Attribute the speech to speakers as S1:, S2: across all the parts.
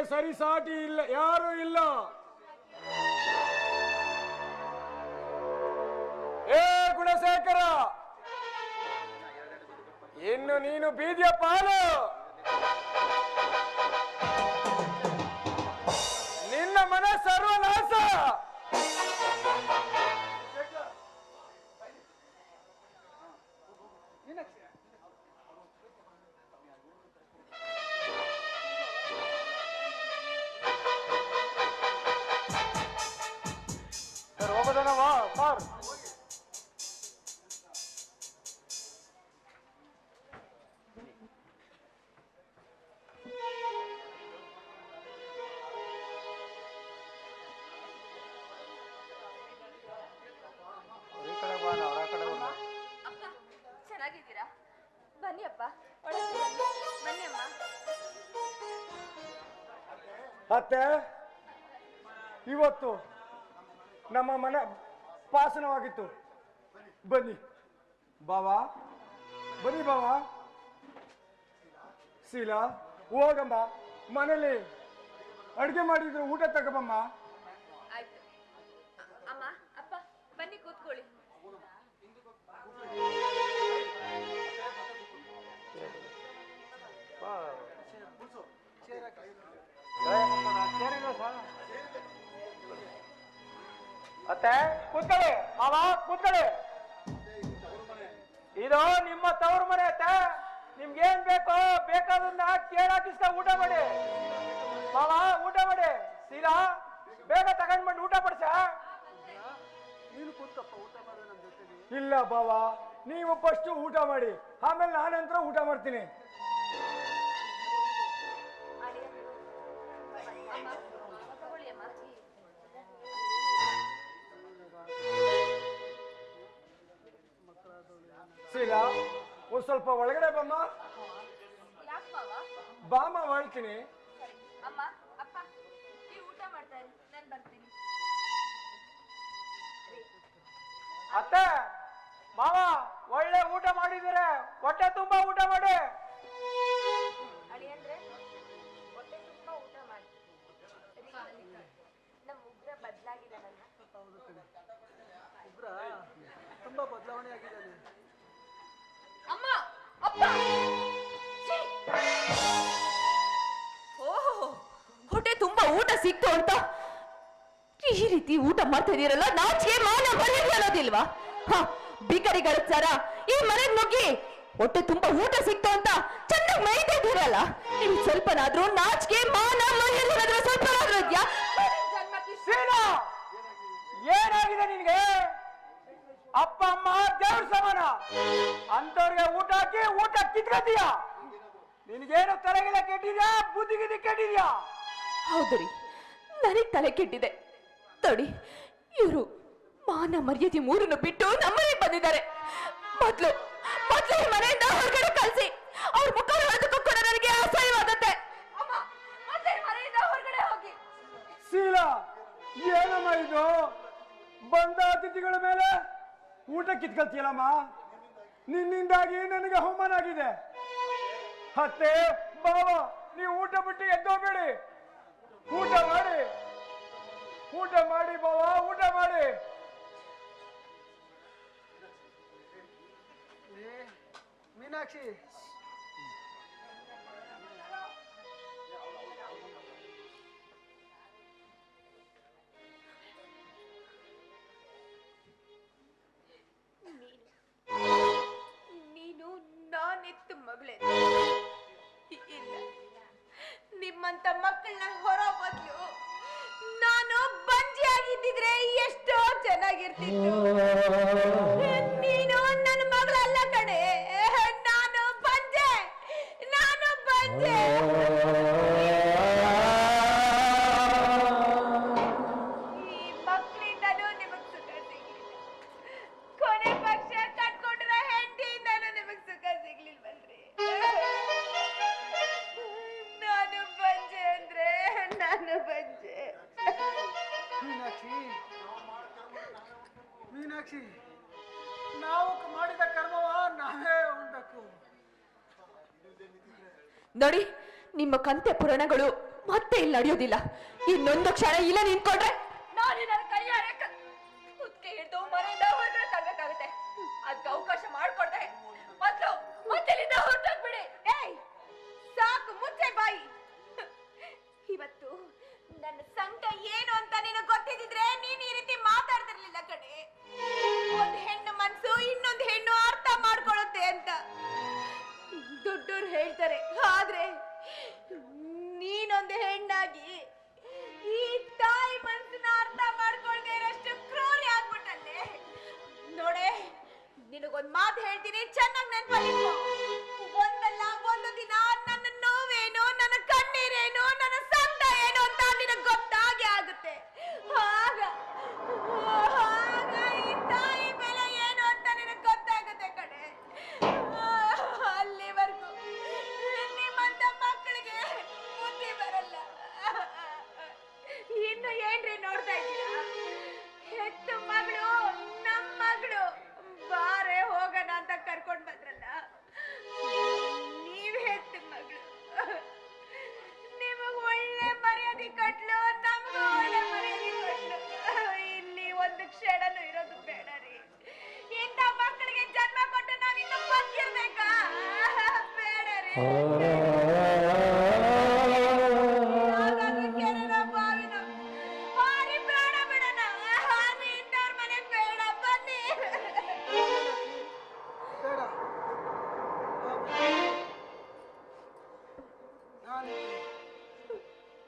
S1: ನಿನಗೆ ಸರಿಸಾಟಿ ಇಲ್ಲ ಯಾರು ಇಲ್ಲ. ಏ ಗುಣಶೇಖರ ಇನ್ನು ನೀನು ಬೀದಿಯ ಪಾಲು. ಅತ್ತೆ, ಇವತ್ತು ನಮ್ಮ ಮನೆ ಪಾಸನವಾಗಿತ್ತು ಬನ್ನಿ. ಬಾವಾ. ಬನ್ನಿ ಬಾವಾ. ಶೀಲಾ, ಹೋಗಮ್ಮ. ಮನೇಲಿ ಅಡುಗೆ ಮಾಡಿದ್ರು ಊಟ ತಗೋಬಮ್ಮ. ಅತ್ತೆ ಕೂತ್ಕೊಳ್ಳಿ ಮಾವ ಕೂತ್ಕೊಳ್ಳಿ. ಇದು ನಿಮ್ಮ ತವ್ರ ಮನೆ ಅತ್ತೆ. ನಿಮ್ಗೇನ್ ಏನ್ ಬೇಕೋ ಬೇಕಾದನ್ನ ಕೇಳಾಕಿಸ್ಕ ಊಟ ಮಾಡಿ. ಮಾವ ಊಟ ಮಾಡಿ. ಶೀಲಾ ಬೇಗ ತಗೊಂಡ್ ಬಂದು ಊಟ ಪಡಿಸ. ಇಲ್ಲ ಬಾವ ನೀವು ಫಸ್ಟ್ ಊಟ ಮಾಡಿ. ಆಮೇಲೆ ನಾನಂತರ ಊಟ ಮಾಡ್ತೀನಿ. ಸ್ವಲ್ಪ ಒಳಗಡೆ ಬಮ್ಮ. ಬಾಮ ಹೇಳ್ತೀನಿ
S2: ಅಮ್ಮ ಅಪ್ಪ ನೀವು ಊಟ ಮಾಡ್ತಾ ಇರಿ ನಾನು ಬರ್ತೀನಿ.
S1: ಅತ್ತೆ ಮಾವ ಒಳ್ಳೆ ಊಟ ಮಾಡಿದ್ದೀರ. ಹೊಟ್ಟೆ ತುಂಬಾ ಊಟ ಮಾಡಿ.
S2: ಅಳಿಯಂದ್ರೆ ಹೊಟ್ಟೆ ತುಂಬ ಊಟ ಮಾಡಿ. ನಮ್ಮ ಉಗ್ರ ಬದಲಾಗಿದ್ದಾನಲ್ಲ.
S3: ಉಗ್ರ ತುಂಬಾ ಬದಲಾವಣೆ ಆಗಿದ್ದಾನೆ
S2: ಸಿಕ್ತು ಅಂತ? ಈ ರೀತಿ ಊಟ ಮಾಡ್ತಾ ಇದೀರಲ್ಲ ನಾಚಿಕೆ ಮಾನ ಅನ್ನೋದಿಲ್ವಾ? ಹ ಬಿಕರಿಗಳ ಸರ ಈ ಮನೆಗೆ ನುಗ್ಗಿ. ಹೊಟ್ಟೆ ತುಂಬಾ ಊಟ ಸಿಕ್ತು ಅಂತ ಚೆನ್ನಾಗಿ ಮೈದಿರಲ್ಲ ಇದ್ದೀರಲ್ಲ? ನಿಮ್ ಸ್ವಲ್ಪನಾದ್ರೂ ನಾಚಿಕೆ ಮಾನ ಸ್ವಲ್ಪ ಸ್ವಲ್ಪನಾದ್ರೂ ಇದ್ಯಾ?
S1: ಏನಾಗಿದೆ ನಿನ್ಗೆ? ಅಪ್ಪ ಅಮ್ಮ ದೇವ್ರ ಸಮಾನ? ಅಂತವ್ರಿಗೆ ಊಟ ಹಾಕಿ ಊಟ ಕಿತ್ಕೊತೀಯ? ನಿನ್ಗೇನು ತಲೆಗಿದ ಕೆಟ್ಟಿದ್ಯಾ? ಬುದ್ಧಿಗಿದ ಕೆಟ್ಟಿದ್ಯಾ?
S2: ಹೌದು ರೀ. ನನಗ್ ತಲೆ ಕೆಟ್ಟಿದೆ. ತಡಿ ಇವರು ಮಾನ ಮರ್ಯಾದೆ ಮೂರನ್ನು ಬಿಟ್ಟು ನಮ್ಮನೆ ಬಂದಿದ್ದಾರೆ. ಮೊದ್ಲು ಮೊದ್ಲು ಮನೆಯಿಂದ ಹೊರಗಡೆ ಕಳಿಸಿ. ಅವ್ರ ಮುಖ ಕೂಡ ನನಗೆ ಹೋಗಿ.
S1: ಶೀಲಾ, ಏನಮ್ಮ ಇದು? ಬಂದ ಅತಿಥಿಗಳ ಮೇಲೆ ಊಟ ಕಿತ್ಕೊಳ್ತೀಯಲ್ಲಮ್ಮ? ನಿನ್ನಿಂದಾಗಿ ನನಗೆ ಅವಮಾನ ಆಗಿದೆ. ಅತ್ತೆ, ಬಾವ, ನೀವು ಊಟ ಬಿಟ್ಟು ಎದ್ದೋಗ್ಬೇಡಿ. ಊಟ ಮಾಡಿ. ಊಟ ಮಾಡಿ ಬಾವ ಊಟ ಮಾಡಿ.
S3: ಮೀನಾಕ್ಷಿ.
S2: ನಿಮ್ಮಂತ ಮಕ್ಕಳನ್ನ ಹೊರ ಬದ್ಲು ನಾನು ಬಂಜಿ ಆಗಿದ್ದಿದ್ರೆ ಎಷ್ಟೋ ಚೆನ್ನಾಗಿರ್ತಿತ್ತು. ನೋಡಿ, ನಿಮ್ಮ ಕಂತೆ ಪುರಾಣಗಳು ಮತ್ತೆ ಇಲ್ಲಿ ನಡೆಯೋದಿಲ್ಲ. ಇನ್ನೊಂದು ಕ್ಷಣ ಇಲ್ಲ ನಿಂತ್ಕೊಂಡ್ರೆ ನಾನು ನನ್ನ ಕೈಯಾರೆ ಕುತ್ತಿಗೆ ಹಿಡಿದು ಮನೆಯಿಂದ ಹೊರಗಡೆ ತರಬೇಕಾಗುತ್ತೆ. ಅದಕ್ಕೆ ಅವಕಾಶ ಮಾಡ್ಕೊಡ್ದೆ. ಮೊದ್ಲು ಮೊದಲಿಂದ ಹೊರಟೋಗ್ಬಿಡಿ. ಏಯ್, ಸಾಕು, ಮುಚ್ಚೆ ಬಾಯಿ. ಇವತ್ತು ನನ್ನ ಸಂಕಟ ಏನು ಅಂತ ನಿನಗೆ ಗೊತ್ತಿದ್ರೆ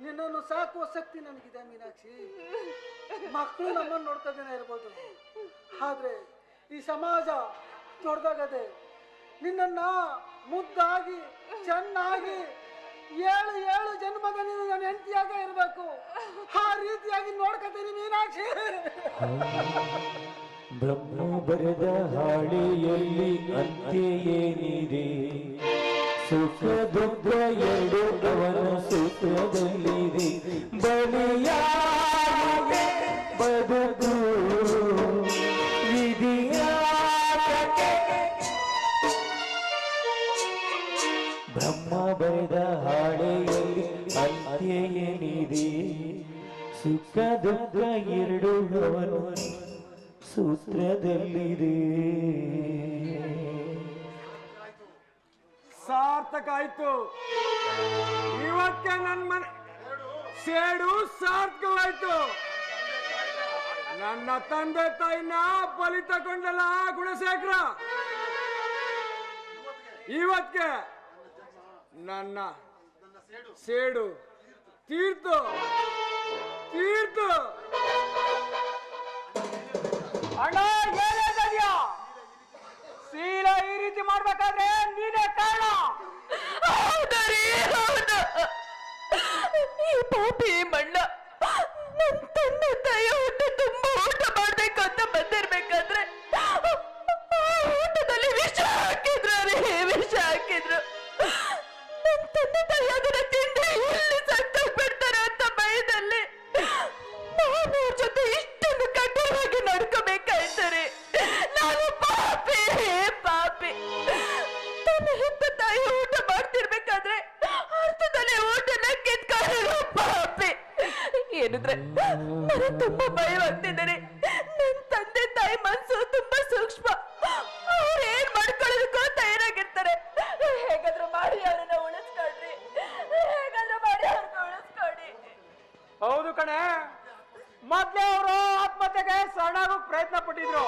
S3: ನಿನ್ನನ್ನು ಸಾಕುವ ಶಕ್ತಿ ನನಗಿದೆ ಮೀನಾಕ್ಷಿ. ಮಕ್ಕಳು ನಮ್ಮನ್ನು ಇರ್ಬೋದು. ಆದ್ರೆ ಈ ಸಮಾಜ ದೊಡ್ಡದಾಗದೆ ನಿನ್ನನ್ನ ಮುದ್ದಾಗಿ, ಚೆನ್ನಾಗಿ, ಏಳು ಏಳು ಜನ್ಮದ ನೀನು ನನ್ನ ಹೆಂಡತಿಯಾಗೇ ಇರಬೇಕು. ಆ ರೀತಿಯಾಗಿ ನೋಡ್ಕೊತೀನಿ ಮೀನಾಕ್ಷಿ.
S4: ಬ್ರಹ್ಮ ಬರೆದ ಹಾಳೆಯಲ್ಲಿ ಅಂತ್ಯೇನಿದೆ ಸುಖ, ದುಃಖ ಎರಡು ಅವನ ಸೂತ್ರದಲ್ಲಿದೆ ಬಲಿಯ ಬದುಕು ಬ್ರಹ್ಮ ಬರೆದ ಹಾಳೆಯಲ್ಲಿ ಅಂತ್ಯೇನಿದೆ ಸುಖ, ದುಃಖ ಎರಡು ಸೂತ್ರದಲ್ಲಿದೆ.
S1: ಸಾರ್ಥಕ ಆಯ್ತು. ಇವಕ್ಕೆ ನನ್ನ ಮನೆ ಸೇಡು ಸಾರ್ಥಕವಾಯ್ತು. ನನ್ನ ತಂದೆ ತಾಯಿನ ಬಲಿ ತಗೊಂಡಲ್ಲ ಗುಣಶೇಖರ. ಇವತ್ಗೆ ನನ್ನ ಸೇಡು. ತೀರ್ತು. ತೀರ್ತು. ಅಣ್ಣ ಏನಿದ್ಯಾ ಶೀಲ ಈ ರೀತಿ ಮಾಡ್ಬೇಕಾದ್ರೆ
S2: ತಾಯಿ ಊಟ ಮಾಡ್ತಿರ್ಬೇಕಾದ್ರೆ ಅರ್ಥದಲ್ಲಿ ಊಟನ ಕಿತ್ಕೊಳ್ಳೋ ಏನಿದ್ರೆ ನನಗೆ ತುಂಬಾ ಭಯವಾಗ್ತಿದ್ದಾರೆ ನನ್ನ ತಂದೆ ತಾಯಿ ಮನ್ಸು ತುಂಬಾ ಸೂಕ್ಷ್ಮ. ಅವ್ರು ಏನ್ ಮಾಡ್ಕೊಳ್ಳೋದಕ್ಕೂ ತಯಾರಾಗಿರ್ತಾರೆ ಹೇಗಾದ್ರೂ ಮಾಡಿ ಅವ್ರನ್ನ ಉಳಿಸ್ಕೊಳ್ರಿ. ಹೇಗಾದ್ರೂ ಮಾಡಿ ಅವ್ರನ್ನ ಉಳಿಸ್ಕೊಡಿ.
S1: ಹೌದು ಕಣೆ. ಮೊದ್ಲೇ ಅವರು ಆತ್ಮಹತ್ಯೆಗೆ ಶರಣಾಗೋಕ್ ಪ್ರಯತ್ನ ಪಟ್ಟಿದ್ರು.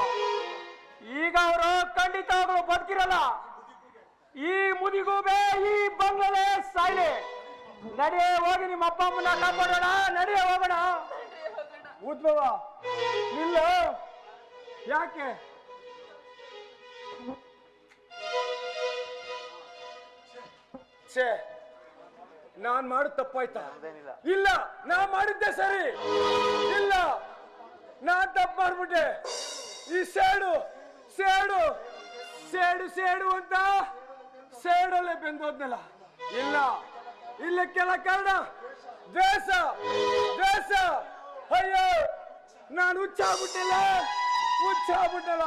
S1: ಈಗ ಅವರು ಖಂಡಿತ ಅವರು ಬದುಕಿರಲ್ಲ. ಈ ಮುದಿಗೂಬೆ ಈ ಬಂಗಲೆ ಸಾಯ್ಲಿ. ನಡೆಯ ಹೋಗಿ ನಿಮ್ಮ ಅಪ್ಪ ಅಮ್ಮನ ಕಾಪಾಡೋಣ ನಡೆಯ ಹೋಗೋಣ. ಉದ್ಭವ. ಇಲ್ಲ. ಯಾಕೆ? ಛೇ ನಾನ್ ಮಾಡಿದ ತಪ್ಪಾಯ್ತಾ? ಇಲ್ಲ ನಾ ಮಾಡಿದ್ದೆ ಸರಿ. ಇಲ್ಲ ನಾನ್ ತಪ್ಪು ಮಾಡ್ಬಿಟ್ಟೆ. ಈ ಸೇಡು ಸೇಡು ಸೇಡು ಸೇಡು ಅಂತ ಸೇಡಲ್ಲೇ ಬೆಂದೋದ್ನಲ್ಲ. ಇಲ್ಲ. ಇಲ್ಲಕ್ಕೆಲ್ಲ ಕಾರಣ ದ್ವೇಷ ದ್ವೇಷ ಅಯ್ಯೋ ನಾನು ಹುಚ್ಚಾಗ್ಬಿಟ್ಟಿಲ್ಲ. ಹುಚ್ಚಾಗ್ಬಿಟ್ಟಲ್ಲ.